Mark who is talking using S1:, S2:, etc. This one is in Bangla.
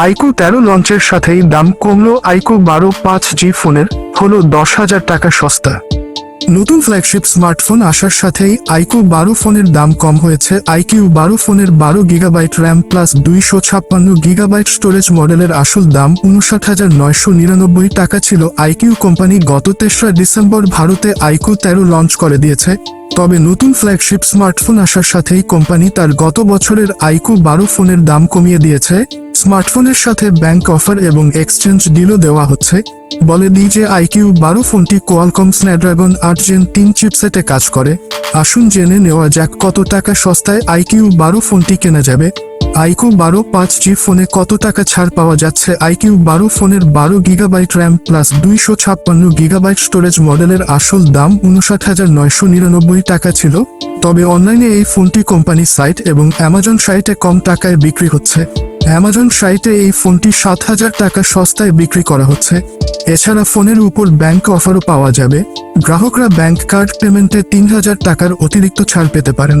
S1: আইকো তেরো লঞ্চের সাথেই দাম কমলো আইকো বারো পাঁচ জি ফোনের, হলো দশ হাজার টাকা সস্তা। নতুন ফ্ল্যাগশিপ স্মার্টফোন আসার সাথেই আইকো বারো ফোনের দাম কম হয়েছে। আইকিউ বারো ফোনের বারো গিগাবাইট র্যাম প্লাস দুইশো ছাপ্পান্ন গিগাবাইট স্টোরেজ মডেলের আসল দাম উনষাট হাজার নয়শো নিরানব্বই টাকা ছিল। আইকিউ কোম্পানি গত তেসরা ডিসেম্বর ভারতে আইকো তেরো লঞ্চ করে দিয়েছে। তবে নতুন ফ্ল্যাগশিপ স্মার্টফোন আসার সাথেই কোম্পানি তার গত বছরের আইকু বারো ফোনের দাম কমিয়ে দিয়েছে। স্মার্টফোনের সাথে ব্যাংক অফার এবং এক্সচেঞ্জ ডিলও দেওয়া হচ্ছে। বলে দিই যে আইকিউ বারো ফোনটি কোয়ালকম, স্ন্যাপড্রাগন আট জেন তিন চিপসেটে কাজ করে। আসুন জেনে নেওয়া যাক কত টাকা সস্তায় আইকিউ বারো ফোনটি কেনা যাবে। আইকিউ বারো পাঁচ জি ফোনে কত টাকা ছাড় পাওয়া যাচ্ছে? আইকিউ বারো ফোনের বারো গিগাবাইট র্যাম প্লাস দুইশো ছাপ্পান্ন গিগাবাইট স্টোরেজ মডেলের আসল দাম উনষাট হাজার নয়শো নিরানব্বই টাকা ছিল। তবে অনলাইনে এই ফোনটি কোম্পানি সাইট এবং অ্যামাজন সাইটে কম টাকায় বিক্রি হচ্ছে। অ্যামাজন সাইটে এই ফোনটি সাত হাজার টাকা সস্তায় বিক্রি করা হচ্ছে। এছাড়া ফোনের উপর ব্যাংক অফারও পাওয়া যাবে। গ্রাহকরা ব্যাংক কার্ড পেমেন্টে তিন হাজার টাকার অতিরিক্ত ছাড় পেতে পারেন।